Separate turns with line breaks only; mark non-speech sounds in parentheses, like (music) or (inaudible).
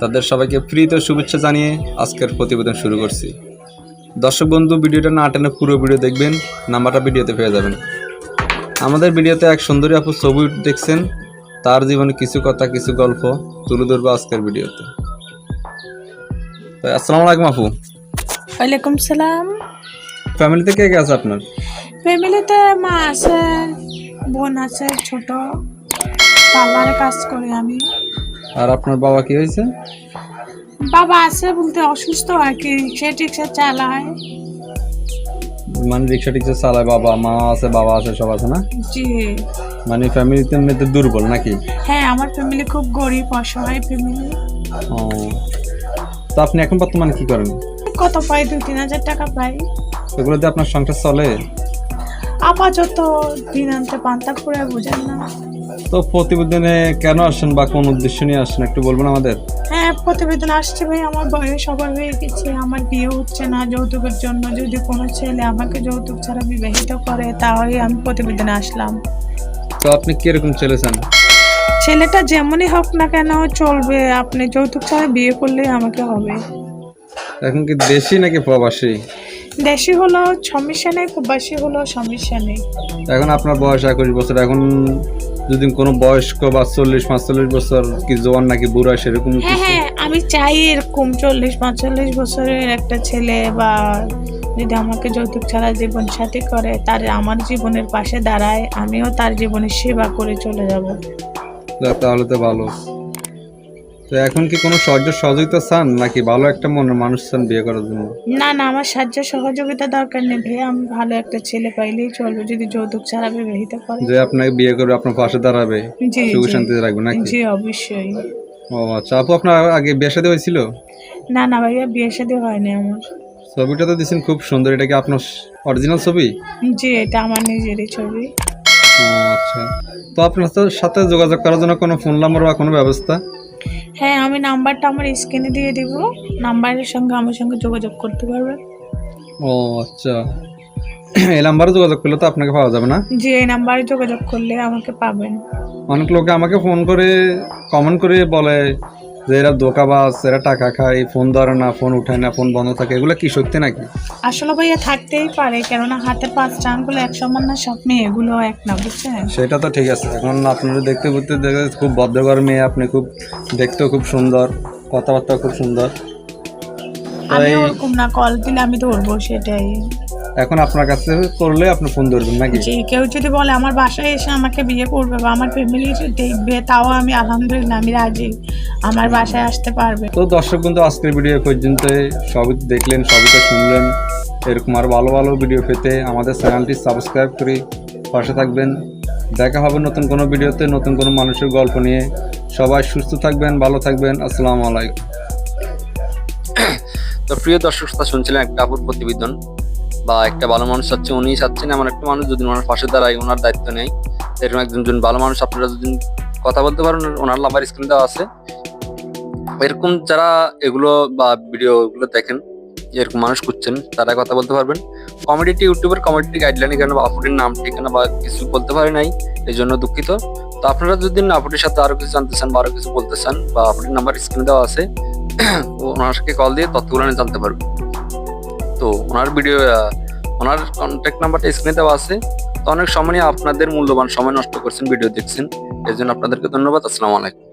তাদের সবাইকে প্রীত শুভেচ্ছা জানিয়ে আজকের প্রতিবেদন শুরু করছি। দর্শক বন্ধু ভিডিওটা না টেনে পুরো ভিডিও দেখবেন নাম্বারটা ভিডিওতে পেয়ে যাবেন। আমাদের ভিডিওতে এক সুন্দরী আপু ছবি দেখছেন তার জীবনে কিছু কথা কিছু গল্প তুলে ধরবো আজকের ভিডিওতে। আসসালামু আলাইকুম আপু।
ওয়ালাইকুম সালাম।
ফ্যামিলিতে কে কে আছে আপনার?
ফ্যামিলিতে মা আছে বোন আছে ছোট। পার্লারে কাজ করি আমি।
আর আপনার বাবা কি হয়েছে?
বাবা আছে বলতে অসুস্থ আর কি রিক্সা টিক্সা চালায়।
মানে রিক্সা টিক্সা চালায় বাবা মা আছে বাবা আছে সব আছে না?
জি।
মানে ফ্যামিলিতে এমনিতে দুর্বল নাকি?
হ্যাঁ আমার ফ্যামিলি খুব গরিব অসহায় ফ্যামিলি
ও। তো আপনি এখন বর্তমানে কি করেন?
কত পাই? দুই তিন হাজার টাকা পাই।
এগুলো দিয়ে আপনার সংসার চলে?
আপাতত দিন আনতে পান্তা পুরে বোঝেন না।
তো প্রতিবেদনে কেন আসেন বা কোন উদ্দেশ্য নিয়ে আসেন একটু বলবেন আমাদের?
হ্যাঁ প্রতিবেদন আসছে ভাই আমার বয়স সবার হয়ে গেছে আমার বিয়ে হচ্ছে না যৌতুকের জন্য যদি কোনো ছেলে আমাকে যৌতুক ছাড়া বিবাহিত করে তাহলে আমি প্রতিবেদনে আসলাম।
তো আপনি কীরকম চলেছেন
ছেলেটা যেমনই হোক না কেন চলবে আপনি যৌতুক ছাড়া বিয়ে করলে আমাকে হবে।
এখন কি দেশি নাকি প্রবাসী?
দেশি হলো সমস্যা নেই প্রবাসী হলো সমস্যা নেই
এখন আপনার বয়স একুশ বছর এখন যদি কোনো বয়স্ক বা চল্লিশ পাঁচচল্লিশ বছর কি জোয়ান নাকি বুড়া সেরকম
হ্যাঁ হ্যাঁ আমি চাই এরকম চল্লিশ পাঁচচল্লিশ বছরের একটা ছেলে বা যদি আমাকে যৌতুক ছাড়া জীবন সাথী করে তার আমার জীবনের পাশে দাঁড়ায় আমিও তার জীবনের সেবা করে চলে যাব।
তাহলে তো ভালো। তো এখন কি কোনো সাহায্য সহযোগিতা চান নাকি ভালো একটা মনের মানুষ চান বিয়ে করার জন্য?
না না আমার সাহায্য সহযোগিতা দরকার নেই ভাই আমি ভালো একটা ছেলে পাইলেই চলবে যদি যৌতুক ছাড়া বিবাহিত করে।
যে আপনাকে বিয়ে করে আপনার পাশে দাঁড়াবে
জি
সুখ
জি।
শান্তিতে রাখবে নাকি?
জি অবশ্যই।
ও আচ্ছা আপু আপনার আগে বিয়ে সাথে হয়েছিল?
না না ভাইয়া বিয়ে শাদী হয়নি আমার।
ছবিটা তো দিচ্ছেন খুব সুন্দর। এটা কি আপনার অরিজিনাল ছবি?
জি এটা আমার নিজেরই ছবি।
ও আচ্ছা। তো আপনার তো সাথে যোগাযোগ করার জন্য কোনো ফোন নাম্বার বা কোনো ব্যবস্থা?
হ্যাঁ আমি নাম্বারটা আমার স্ক্রিনে দিয়ে দিব। নাম্বারের সঙ্গে আমার সঙ্গে যোগাযোগ করতে পারবে।
ও আচ্ছা। এই নাম্বারে যোগাযোগ করলে তো আপনাকে পাওয়া যাবে না?
জি এই নাম্বারে যোগাযোগ করলে আমাকে পাবেন।
অনেক লোকে আমাকে ফোন করে কমেন্ট করে বলে যে এরা দোকাবাজ এরা টাকা খায় ফোন ধরে না ফোন উঠায় না ফোন বন্ধ থাকে এগুলো কি সত্যি নাকি?
আসলে ভাইয়া থাকতেই পারে কেননা হাতের পাঁচটা আঙ্গুল এক সমান না সব মেয়ে এগুলো এক না বুঝছেন?
সেটা তো ঠিক আছে এখন আপনারা দেখতে দেখতে দেখে খুব ভদ্রঘর মেয়ে আপনি খুব দেখতেও খুব সুন্দর কথাবার্তা খুব সুন্দর।
আমি
তাই
ওরকম না কল দিলে আমি ধরবো সেটাই।
এখন আপনার কাছে করলে আপনি ফোন ধরবেন নাকি?
কেউ যদি বলে আমার বাসায় এসে আমাকে বিয়ে করবে বা আমার ফ্যামিলি দেখবে তাও আমি আলহামদুলিল্লাহ আমি রাজি। আমার বাসায় আসতে পারবে।
তো দর্শক বন্ধু আজকের ভিডিও পর্যন্ত সবই দেখলেন সবই তো শুনলেন। এরকম আর ভালো ভালো ভিডিও পেতে আমাদের চ্যানেলটি সাবস্ক্রাইব করে পাশে থাকবেন। দেখা হবে নতুন কোনো ভিডিওতে নতুন কোনো মানুষের গল্প নিয়ে। সবাই সুস্থ থাকবেন ভালো থাকবেন। আসসালামু আলাইকুম। (coughs)
তো প্রিয় দর্শক শ্রোতা শুনছিলেন একটা আপুর প্রতিবেদন বা একটা ভালো মানুষ চাচ্ছে উনি চাচ্ছেন এমন একটা মানুষ যদি ওনার পাশে দাঁড়ায় ওনার দায়িত্ব নেয়। এরকম একজন ভালো মানুষ আপনারা যদি কথা বলতে পারেন ওনার নাম্বার স্ক্রিন দেওয়া আছে। এরকম যারা এগুলো বা ভিডিও এগুলো দেখেন, এরকম মানুষ খুঁজছেন, তারা কথা বলতে পারবেন। কমেডিটি ইউটিউবের কমেডিটি গাইডলাইনে কেন বা আপুটির নাম ঠিকানা বা কিছু বলতে পারি নাই এই জন্য দুঃখিত। তো আপনারা যদি আপুটির সাথে আরও কিছু জানতে চান বা আরও কিছু বলতে চান বা আপুটির নাম্বার স্ক্রিনে দেওয়া আছে ওনারকে কল দিয়ে তথ্যগুলো জানতে পারবেন। তো ওনার ভিডিও ওনার কন্ট্যাক্ট নাম্বারটা স্ক্রিনে দেওয়া আছে। তো অনেক সময় আপনাদের মূল্যবান সময় নষ্ট করছেন ভিডিও দেখছেন এই জন্য আপনাদেরকে ধন্যবাদ, আসসালামু আলাইকুম।